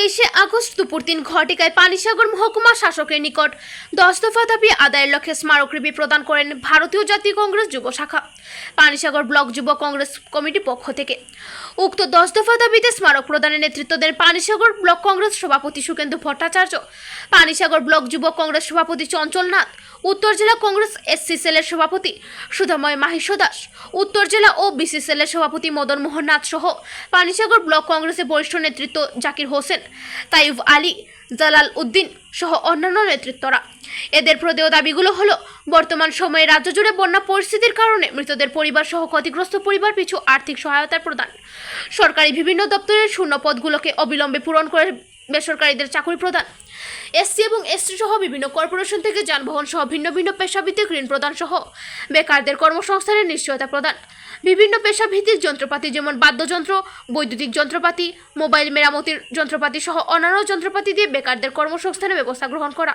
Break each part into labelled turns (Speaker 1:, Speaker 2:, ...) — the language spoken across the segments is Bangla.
Speaker 1: তেইশে আগস্ট দুপুর তিন ঘটিকায় পানিসাগর মহকুমা শাসকের নিকট দশ দফা দাবি আদায়ের লক্ষ্যে স্মারকলিপি প্রদান করেন ভারতীয় জাতীয় কংগ্রেস যুব শাখা, পানিসাগর ব্লক যুব কংগ্রেস কমিটি পক্ষ থেকে। উক্ত দশ দফা দাবিতে স্মারক প্রদানের নেতৃত্ব দেন পানিসাগর ব্লক কংগ্রেস সভাপতি সুকেন্দু ভট্টাচার্য, পানিসাগর ব্লক যুব কংগ্রেস সভাপতি চঞ্চল নাথ, উত্তর জেলা কংগ্রেস এসসি সেলের সভাপতি সুধাময় মাহিষ্য দাস, উত্তর জেলা ও বিসি সেলের সভাপতি মদন মোহন নাথ সহ পানিসাগর ব্লক কংগ্রেসের বরিষ্ঠ নেতৃত্ব জাকির হোসেন। তাইফ আলী জালাল উদ্দিন সহ অন্যান্য নেতৃত্বরা। এদের প্রদেয় দাবিগুলো হলো, বর্তমান সময়ে রাজ্য জুড়ে বন্যা পরিস্থিতির কারণে মৃতদের পরিবার সহ ক্ষতিগ্রস্ত পরিবার পিছু আর্থিক সহায়তা প্রদান। সরকারি বিভিন্ন দপ্তরের শূন্য পদগুলোকে অবিলম্বে পূরণ করে বেসরকারিদের চাকরি প্রদান। এসসি এবং এসটি সহ বিভিন্ন কর্পোরেশন থেকে যানবাহন সহ ভিন্ন ভিন্ন পেশাভিত্তিক ঋণ প্রদান সহ বেকারদের কর্মসংস্থানের নিশ্চয়তা প্রদান। বিভিন্ন পেশাভিত্তিক যন্ত্রপাতি যেমন বাদ্যযন্ত্র, বৈদ্যুতিক যন্ত্রপাতি, মোবাইল মেরামতির যন্ত্রপাতি সহ অন্যান্য যন্ত্রপাতি দিয়ে বেকারদের কর্মসংস্থানের ব্যবস্থা গ্রহণ করা।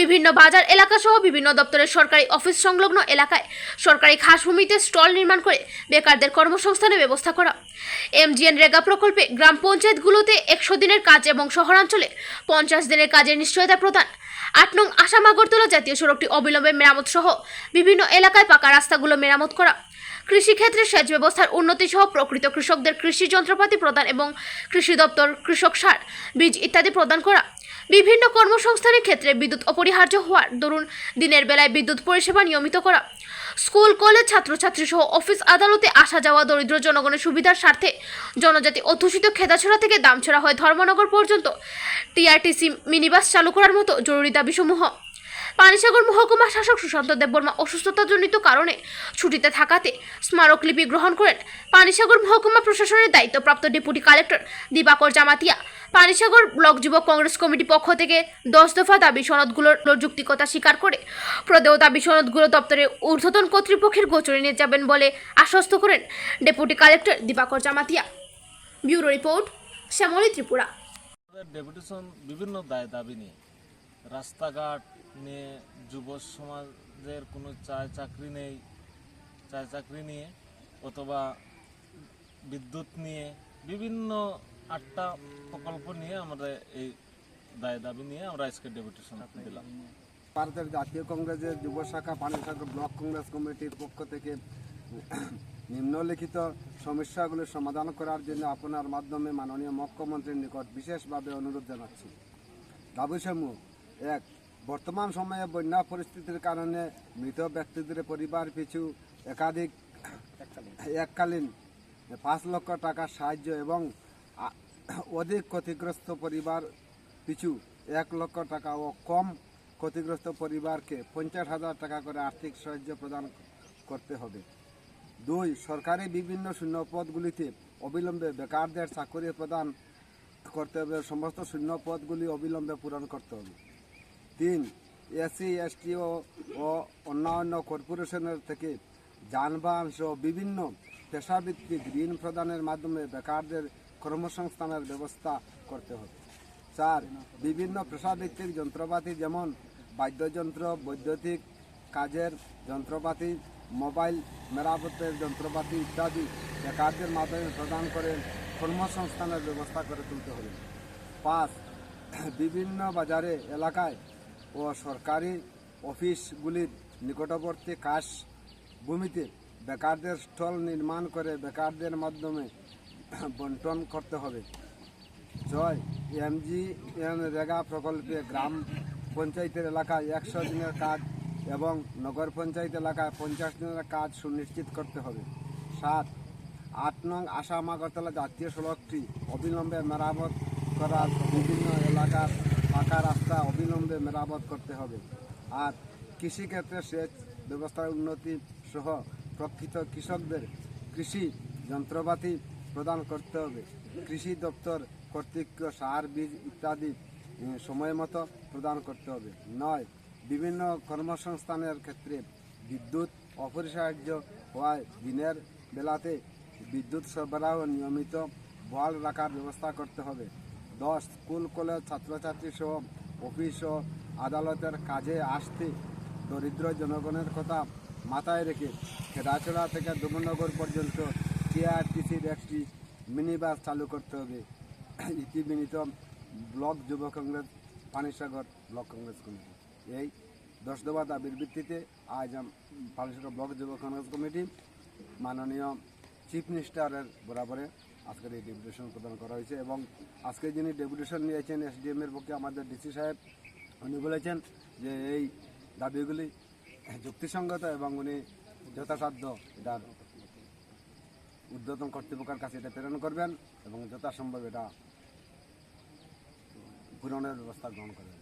Speaker 1: বিভিন্ন বাজার এলাকা সহ বিভিন্ন দপ্তরের সরকারি অফিস সংলগ্ন এলাকায় সরকারি খাসভূমিতে স্টল নির্মাণ করে বেকারদের কর্মসংস্থানের ব্যবস্থা করা। এমজিএন রেগা প্রকল্পে গ্রাম পঞ্চায়েতগুলোতে একশো দিনের কাজ এবং শহরাঞ্চলে পঞ্চাশ দিনের কাজের নিশ্চয়তা প্রদান। আট নং আসাম আগরতলা জাতীয় সড়কটি অবিলম্বে মেরামত সহ বিভিন্ন এলাকায় পাকা রাস্তাগুলো মেরামত করা। কৃষিক্ষেত্রে সেচ ব্যবস্থার উন্নতি সহ প্রকৃত কৃষকদের কৃষি যন্ত্রপাতি প্রদান এবং কৃষি দপ্তর কৃষক সার, বীজ ইত্যাদি প্রদান করা। বিভিন্ন কর্মসংস্থানের ক্ষেত্রে বিদ্যুৎ অপরিহার্য হওয়ার দরুন দিনের বেলায় বিদ্যুৎ পরিষেবা নিয়মিত করা, স্কুল, কলেজ ছাত্রছাত্রী সহ অফিস আদালতে আসা যাওয়া, দরিদ্র জনগণের সুবিধার স্বার্থে জনজাতি অধ্যুষিত খেদাছড়া থেকে দামছড়া হয়ে ধর্মনগর পর্যন্ত টিআরটিসি মিনিবাস চালু করার মতো জরুরি দাবিসমূহ পানিসাগর মহকুমা শাসক সুশান্ত দেববর্মা অসুস্থতাজনিত কারণে ছুটিতে থাকাতে স্মারকলিপি গ্রহণ করেন। পানিসাগর মহকুমা প্রশাসনের দায়িত্বপ্রাপ্ত deputy collector Dibakar Jamatia. Panisagar block যুবক কংগ্রেস কমিটি পক্ষ থেকে দশ দফা দাবি সনদগুলোর যৌক্তিকতা স্বীকার করে প্রদেয় দাবি সনদগুলো দপ্তরে ঊর্ধ্বতন কর্তৃপক্ষের গোচরে নিয়ে যাবেন বলে আশ্বস্ত করেন deputy collector Dibakar Jamatia. Bureau report Shyamali Tripura.
Speaker 2: Deputation বিভিন্ন দায় দাবি নিয়ে। রাস্তাঘাট নিয়ে যুব সমাজের কোনো চায় চাকরি নেই চায় চাকরি নিয়ে অথবা বিদ্যুৎ নিয়ে বিভিন্ন আটটা প্রকল্প নিয়ে আমরা এই দায় দাবি নিয়ে আমরা আজকে ডেপুটেশন দিলাম।
Speaker 3: ভারতের জাতীয় কংগ্রেসের যুব শাখা পানিসাগর ব্লক কংগ্রেস কমিটির পক্ষ থেকে নিম্নলিখিত সমস্যাগুলির সমাধান করার জন্য আপনার মাধ্যমে মাননীয় মুখ্যমন্ত্রীর নিকট বিশেষভাবে অনুরোধ জানাচ্ছি। দাবিসমূহ এক, বর্তমান সময়ে বন্যা পরিস্থিতির কারণে মৃত ব্যক্তিদের পরিবার পিছু একাধিক এককালীন পাঁচ লক্ষ টাকার সাহায্য এবং অধিক ক্ষতিগ্রস্ত পরিবার পিছু এক লক্ষ টাকা ও কম ক্ষতিগ্রস্ত পরিবারকে পঞ্চাশ হাজার টাকা করে আর্থিক সাহায্য প্রদান করতে হবে। দুই, সরকারি বিভিন্ন শূন্যপদগুলিতে অবিলম্বে বেকারদের চাকরি প্রদান করতে হবে। সমস্ত শূন্যপদগুলি অবিলম্বে পূরণ করতে হবে। তিন এসসি এসটি ও অন্যান্য কর্পোরেশনের থেকে যানবাহন সহ বিভিন্ন পেশাভিত্তিক ঋণ প্রদানের মাধ্যমে বেকারদের কর্মসংস্থানের ব্যবস্থা করতে হবে। চার বিভিন্ন পেশাভিত্তিক যন্ত্রপাতি যেমন বাদ্যযন্ত্র, বৈদ্যুতিক কাজের যন্ত্রপাতি, মোবাইল মেরামতের যন্ত্রপাতি ইত্যাদি বেকারদের মাধ্যমে প্রদান করে কর্মসংস্থানের ব্যবস্থা করে তুলতে হবে। পাঁচ, বিভিন্ন বাজারে, এলাকায় ও সরকারি অফিসগুলির নিকটবর্তী কাশ ভূমিতে বেকারদের স্টল নির্মাণ করে বেকারদের মাধ্যমে বন্টন করতে হবে। ছয় এমজি এন রেগা প্রকল্পে গ্রাম পঞ্চায়েতের এলাকায় একশো দিনের কাজ এবং নগর পঞ্চায়েত এলাকায় পঞ্চাশ দিনের কাজ সুনিশ্চিত করতে হবে। সাত, আট নং আসাম আগরতলা জাতীয় সড়কটি অবিলম্বে মেরামত করার বিভিন্ন এলাকার পাকা রাস্তা অবিলম্বে মেরামত করতে হবে। আর কৃষিক্ষেত্রে সেচ ব্যবস্থার উন্নতি সহ প্রকৃত কৃষকদের কৃষি যন্ত্রপাতি প্রদান করতে হবে। কৃষি দপ্তর কর্তৃক সার, বীজ ইত্যাদি সময় মতো প্রদান করতে হবে। নয়, বিভিন্ন কর্মসংস্থানের ক্ষেত্রে বিদ্যুৎ অপরিসাহার্য হওয়ায় দিনের বেলাতে বিদ্যুৎ সরবরাহ নিয়মিত বহাল রাখার ব্যবস্থা করতে হবে। দশ স্কুল, কলেজ, ছাত্রছাত্রী সহ, অফিস ও আদালতের কাজে আসতে দরিদ্র জনগণের কথা মাথায় রেখে খেদাছড়া থেকে দুমনগর পর্যন্ত টিআরটিসির একটি মিনি বাস চালু করতে হবে। ইতিবিনীত ব্লক যুব কংগ্রেস, পানিসাগর ব্লক কংগ্রেস কমিটি। এই দশ দফা দাবির ভিত্তিতে আজ পানিসাগর ব্লক যুব কংগ্রেস কমিটি মাননীয় চিফ মিনিস্টারের বরাবরে আজকের এই ডেপুটেশন প্রদান করা হয়েছে এবং আজকে যিনি ডেপুটেশন নিয়েছেন এসডিএম এর পক্ষে আমাদের ডিসি সাহেব, উনি বলেছেন যে এই দাবিগুলি যুক্তিসঙ্গত এবং উনি যথাসাধ্য এটার উদ্বোধন কর্তৃপক্ষের কাছে এটা প্রেরণ করবেন এবং যথাসম্ভব এটা পূরণের ব্যবস্থা গ্রহণ করবেন।